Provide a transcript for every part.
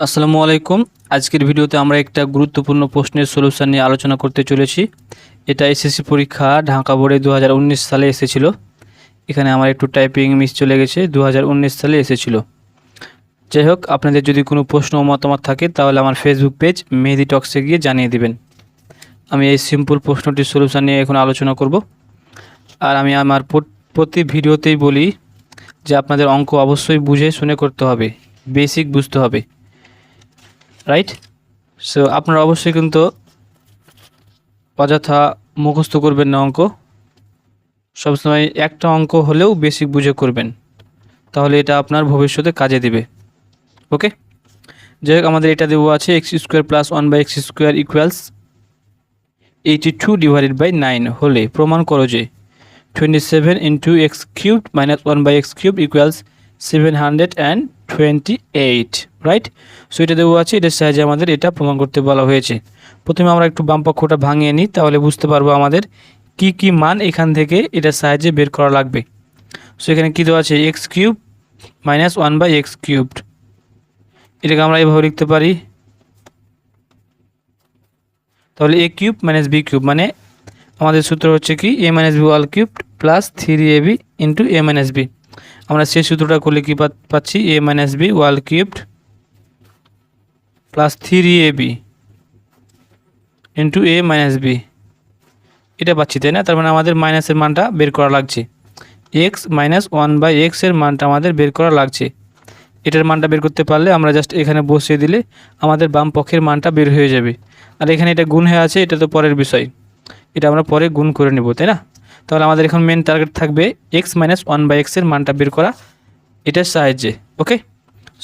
আসসালামু আলাইকুম। আজকের ভিডিওতে আমরা একটা গুরুত্বপূর্ণ প্রশ্নের সলিউশন নিয়ে আলোচনা করতে চলেছি। এটা এসএসসি পরীক্ষা ঢাকা বোর্ডে দু হাজার উনিশ সালে এসেছিল। এখানে আমার একটু টাইপিং মিস চলে গেছে দু হাজার উনিশ সালে এসেছিল। যাই হোক, আপনাদের যদি কোনো প্রশ্ন মতামত থাকে, তাহলে আমার ফেসবুক পেজ মেহেদি টক্সে গিয়ে জানিয়ে দিবেন। আমি এই সিম্পল প্রশ্নটির সলিউশন নিয়ে এখন আলোচনা করব। আর আমি আমার প্রতি ভিডিওতেই বলি যে আপনাদের অঙ্ক অবশ্যই বুঝে শুনে করতে হবে। বেসিক বুঝতে হবে। রাইট সো আপনারা অবশ্যই কিন্তু অযথা মুখস্থ করবেন না অঙ্ক। সবসময় একটা অঙ্ক হলেও বেসিক বুঝে করবেন। তাহলে এটা আপনার ভবিষ্যতে কাজে দিবে। ওকে যাই হোক, আমাদের এটা দেবো আছে X square plus one by X square equals eighty two divided by nine হলে, প্রমাণ করো যে twenty seven into X cube minus one by X cube equals seven hundred and twenty eight right so এটা দেওয়া আছে, এটার সাহায্যে আমাদের এটা প্রমাণ করতে বলা হয়েছে। প্রথমে আমরা একটু বাম পক্ষটা ভাঙিয়ে নিই, তাহলে বুঝতে পারব আমাদের কি কি মান এখান থেকে এটার সাহায্যে বের করা লাগবে। সো এখানে কী দেওয়া আছে? X cube minus one by X cubed এটাকে আমরা এইভাবে লিখতে পারি। তাহলে A cube minus B cube মানে আমাদের সূত্র হচ্ছে কি? A minus B whole cube plus three A B into A minus B আমরা সেই সূত্রটা করলে কি পাচ্ছি? A minus B whole cubed plus three A B into A minus B এটা পাচ্ছি, তাই না? তার মানে আমাদের মাইনাসের মানটা বের করা লাগছে। এক্স মাইনাস ওয়ান বাই এক্সের মানটা আমাদের বের করা লাগছে। এটার মানটা বের করতে পারলে আমরা জাস্ট এখানে বসিয়ে দিলে আমাদের বাম পক্ষের মানটা বের হয়ে যাবে। আর এখানে এটা গুণ হয়ে আছে, এটা তো পরের বিষয়। এটা আমরা পরে গুণ করে নেব, তাই না? তাহলে আমাদের এখন মেন টার্গেট থাকবে এক্স মাইনাস ওয়ান বাই এক্সের মানটা বের করা এটার সাহায্যে ওকে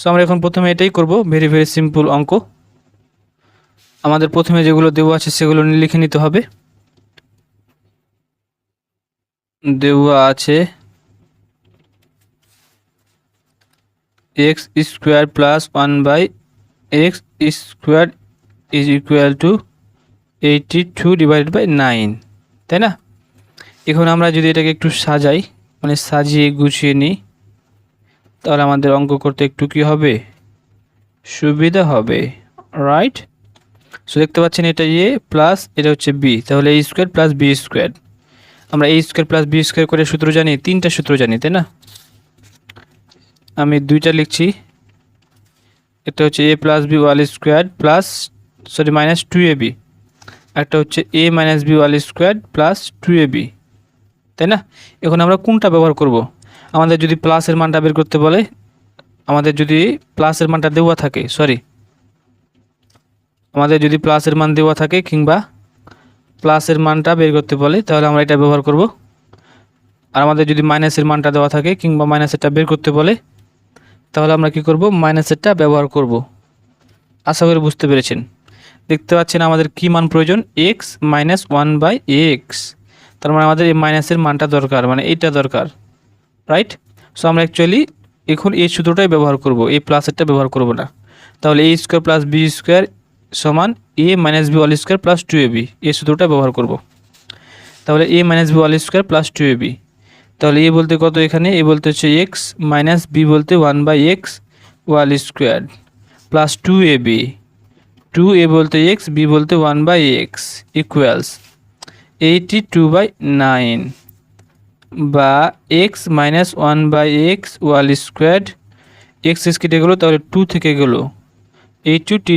সো আমরা এখন প্রথমে এটাই করব ভেরি ভেরি সিম্পল অঙ্ক। আমাদের প্রথমে যেগুলো দেওয়া আছে সেগুলো লিখে নিতে হবে। দেওয়া আছে X square plus one by X square is equal to eighty two divided by nine তাই না? এখন আমরা যদি এটাকে একটু সাজাই মানে সাজিয়ে গুছিয়ে নিই, তাহলে আমাদের অঙ্ক করতে একটু কি হবে? সুবিধা হবে রাইট সো দেখতে পাচ্ছেন এটা এ প্লাস এটা হচ্ছে বি তাহলে A square plus B square আমরা A square plus B square করে সূত্র জানি, তিনটা সূত্র জানি, তাই না? আমি দুইটা লিখছি। এটা হচ্ছে A plus B whole square plus sorry minus two A B একটা হচ্ছে A minus B whole square plus two A B তাই না? এখন আমরা কোনটা ব্যবহার করব? আমাদের যদি প্লাসের মানটা বের করতে বলে, আমাদের যদি প্লাসের মানটা দেওয়া থাকে সরি আমাদের যদি প্লাসের মান দেওয়া থাকে কিংবা প্লাসের মানটা বের করতে বলে, তাহলে আমরা এটা ব্যবহার করব। আর আমাদের যদি মাইনাসের মানটা দেওয়া থাকে কিংবা মাইনাসেরটা বের করতে বলে, তাহলে আমরা কি করব? মাইনাসেরটা ব্যবহার করব। আশা করি বুঝতে পেরেছেন। দেখতে পাচ্ছেন আমাদের কি মান প্রয়োজন? X minus one by x তার মানে আমাদের এই মাইনাসের মানটা দরকার মানে এইটা দরকার রাইট সো আমরা অ্যাকচুয়ালি এখন এই সূত্রটাই ব্যবহার করব, এই প্লাসেরটা ব্যবহার করব না। তাহলে a square plus b square সমান a minus b whole square plus two a b এই সূত্রটা ব্যবহার করব। তাহলে a minus b whole square plus two a b তাহলে এ বলতে কত এখানে? এ বলতে হচ্ছে এক্স মাইনাস বি বলতে one by x whole square plus two a b two a বলতে এক্স বি বলতে one by x equals eighty two by nine বা x minus one by x whole square x x কেটে গেলো তাহলে two থেকে গেলো eighty T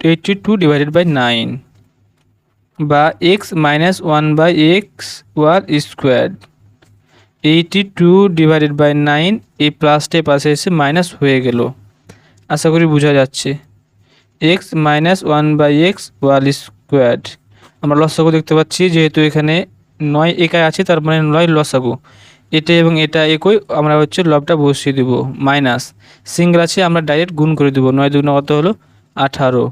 eighty two divided by nine বা x minus one by x whole square eighty two divided by nine এই প্লাসটা পাশে এসে মাইনাস হয়ে গেল। আশা করি বোঝা যাচ্ছে। X minus one by x whole square আমরা লসাগু দেখতে পাচ্ছি, যেহেতু এখানে নয় একাই আছে, তার মানে নয় লসাগু। এটা এবং এটা একই, আমরা হচ্ছে লবটা বসিয়ে দেব, মাইনাস। সিঙ্গেল আছে, আমরা ডাইরেক্ট গুণ করে দেবো, নয় দুগুণ কত হলো? আঠারো।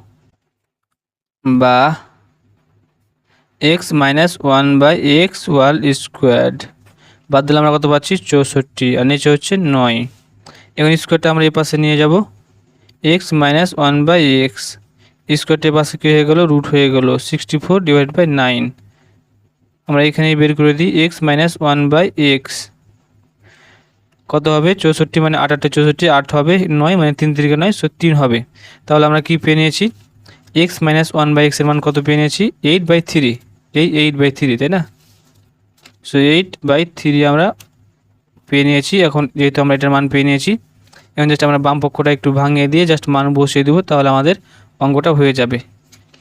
বা x minus one by x whole square বাদ দিলে আমরা কত পাচ্ছি? চৌষট্টি, আর নিচে হচ্ছে নয়। এখন স্কোয়ারটা আমরা এই পাশে নিয়ে যাব। X minus one by x. স্কোয়ারটা পাশে কী হয়ে গেলো? রুট হয়ে গেলো। Sixty four divide by nine আমরা এখানেই বের করে দিই x minus one by x কত হবে? চৌষট্টি মানে আট আটটা চৌষট্টি, আট হবে নয় মানে তিন তিরিকে নয় সো তিন হবে। তাহলে আমরা কি পেয়ে নিয়েছি? এক্স মাইনাস ওয়ান বাই এক্সের মান কত পেয়ে নিয়েছি? এইট বাই থ্রি এই এইট বাই থ্রি তাই না? সো এইট বাই থ্রি আমরা পেয়ে নিয়েছি। এখন যেহেতু আমরা এটার মান পেয়ে নিয়েছি, এখন জাস্ট আমরা বাম পক্ষটা একটু ভাঙিয়ে দিয়ে জাস্ট মান বসিয়ে দেবো, তাহলে আমাদের অঙ্কটা হয়ে যাবে।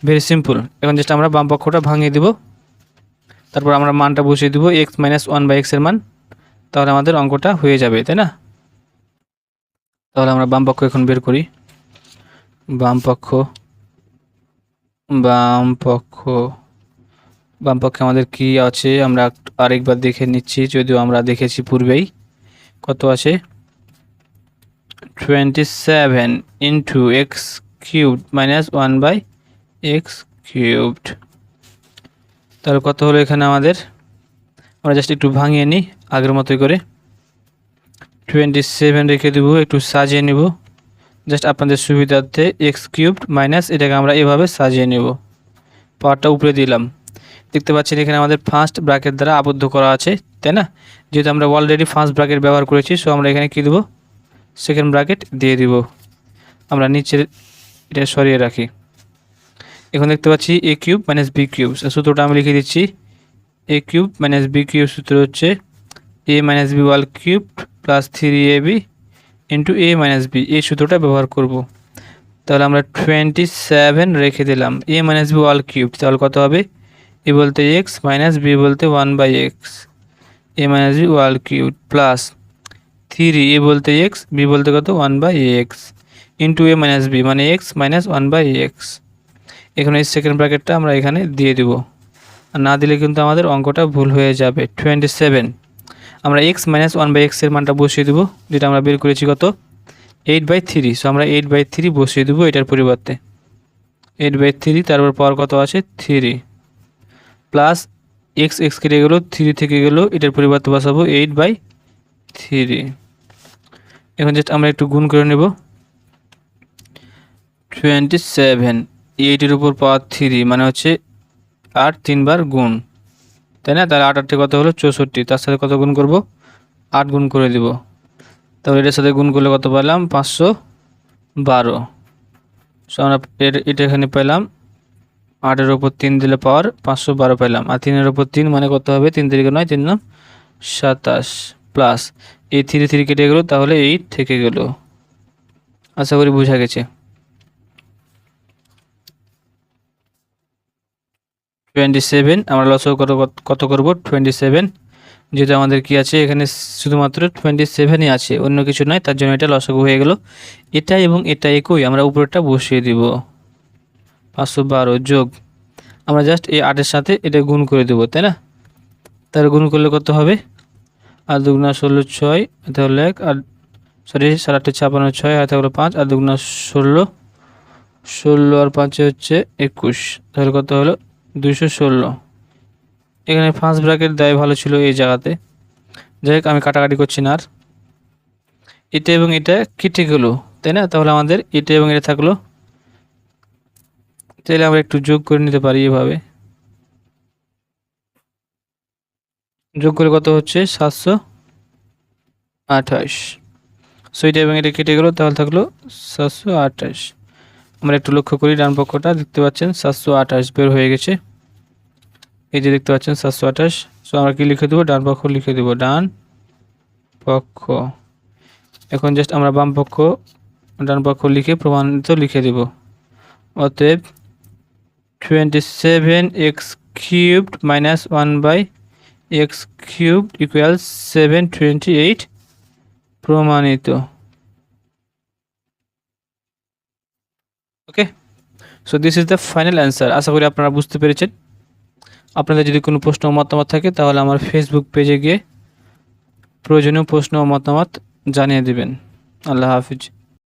ভেরি সিম্পল এখন জাস্ট আমরা বাম পক্ষটা ভাঙিয়ে দেবো। তারপর আমরা মানটা বসিয়ে দেবো এক্স মাইনাস ওয়ান বাই এক্সের মান। তাহলে আমাদের অঙ্কটা হয়ে যাবে, তাই না? তাহলে আমরা বাম পক্ষ এখন বের করি। বাম পক্ষ বাম পক্ষ। বাম পক্ষে আমাদের কি আছে? আমরা আরেকবার দেখে নিচ্ছি, যদিও আমরা দেখেছি পূর্বেই। কত আছে? Twenty seven into x cubed minus one by x cubed. তাহলে কত হলো এখানে আমাদের? আমরা জাস্ট একটু ভাঙিয়ে নিই আগের মতোই করে। টোয়েন্টি সেভেন রেখে দেবো, একটু সাজিয়ে নেব। জাস্ট আপনাদের সুবিধার্থে এক্স কিউবড মাইনাস এটাকে আমরা এভাবে সাজিয়ে নেব। পাওয়ারটা উপরে দিলাম। দেখতে পাচ্ছেন এখানে আমাদের ফার্স্ট ব্র্যাকেট দ্বারা আবদ্ধ করা আছে, তাই না? যেহেতু আমরা অলরেডি ফার্স্ট ব্র্যাকেট ব্যবহার করেছি সো আমরা এখানে কী দেবো? সেকেন্ড ব্র্যাকেট দিয়ে দিব। আমরা নিচের এটা সরিয়ে রাখি। এখন দেখতে পাচ্ছি a cube minus b cube সূত্রটা আমি লিখে দিচ্ছি। A cube minus b cube সূত্র হচ্ছে a minus b whole cube plus three a b into a minus b এই সূত্রটা ব্যবহার করব। তাহলে আমরা টোয়েন্টি সেভেন রেখে দিলাম। A minus b whole cube তাহলে কত হবে? এ বলতে এক্স মাইনাস বি বলতে one by x a minus b whole cube plus three a বলতে এক্স বি বলতে কত? One by x into a minus b মানে x minus one by x এখানে এই সেকেন্ড ব্র্যাকেটটা আমরা এখানে দিয়ে দিব। না দিলে কিন্তু আমাদের অঙ্কটা ভুল হয়ে যাবে। টোয়েন্টি সেভেন আমরা এক্স মাইনাস ওয়ান বাই এক্সের মানটা বসিয়ে দেবো। যেটা আমরা বের করেছি কত? এইট বাই থ্রি সো আমরা এইট বাই থ্রি বসিয়ে দেবো এটার পরিবর্তে। এইট বাই থ্রি তারপর পাওয়ার কত আছে? থ্রি প্লাস এক্স এক্স কেটে গেলো থ্রি থেকে গেলো, এটার পরিবর্তে বসাবো এইট বাই থ্রি এখন জাস্ট আমরা একটু গুণ করে নেব। টোয়েন্টি সেভেন এইটের উপর পাওয়ার থ্রি মানে হচ্ছে আট তিনবার গুণ। তাই না? তাহলে আট আটটি কত হলো? চৌষট্টি। তার সাথে কত গুণ করব? আট গুণ করে দিব। তাহলে এটার সাথে গুণ করলে কত পেলাম পাঁচশো বারো। সো আমরা এটা এখানে পেলাম আটের ওপর তিন দিলে পাওয়ার পাঁচশো বারো পেলাম আর তিনের ওপর তিন মানে কত হবে? তিন তারিখে নয়, তিন নাম সাতাশ প্লাস এই থ্রি থ্রি কেটে গেলো, তাহলে এইট থেকে গেল। আশা করি বোঝা গেছে। টোয়েন্টি সেভেন আমরা লসও কত কত করব? টোয়েন্টি সেভেন যেহেতু আমাদের কি আছে, এখানে শুধুমাত্র টোয়েন্টি সেভেনই আছে, অন্য কিছু নয়, তার জন্য এটা লসক হয়ে গেল। এটা এবং এটা একই, আমরা উপরেরটা বসিয়ে দিব। পাঁচশো বারো যোগ, আমরা জাস্ট এই আটের সাথে এটা গুণ করে দেবো, তাই না? তার গুণ করলে কত হবে? আর দুগুণা ষোলো ছয় এটা হলো এক, আর সরি সাড়ে আটটা ছাপান্ন ছয় হাতে হলো পাঁচ, আর দুগুণা ষোলো ষোলো আর পাঁচে হচ্ছে একুশ, তাহলে কত হলো? দুইশো ষোলো। এখানে ফার্স্ট ব্র্যাকেট দেয় ভালো ছিল এই জায়গাতে। যাই হোক, আমি কাটাকাটি করছি না আর। এটা এবং এটা কেটে গেলো তাই না? তাহলে আমাদের এটা এবং এটা থাকল। তাহলে আমরা একটু যোগ করে নিতে পারি এভাবে। যোগ করে কত হচ্ছে? সাতশো আঠাশ। সো এটা এবং এটা কেটে গেলো তাহলে থাকল সাতশো আঠাশ। আমরা একটু লক্ষ্য করি, ডান পক্ষটা দেখতে পাচ্ছেন, সাতশো আঠাশ বের হয়ে গেছে। এই যে দেখতে পাচ্ছেন, সাতশো আঠাশ। সো আমরা কি লিখে দেবো? ডান পক্ষ লিখে দেবো। ডান পক্ষ। এখন জাস্ট আমরা বাম পক্ষ, ডান পক্ষ লিখে প্রমাণিত লিখে দেব। অতএব twenty seven x cubed minus one by x cubed equal seven twenty eight প্রমাণিত okay so this is the final answer আশা করি আপনারা বুঝতে পেরেছেন। আপনাদের যদি কোনো প্রশ্ন মতামত থাকে, তাহলে আমার ফেসবুক পেজে গিয়ে প্রয়োজনীয় প্রশ্ন ও মতামত জানিয়ে দেবেন। আল্লাহ হাফিজ।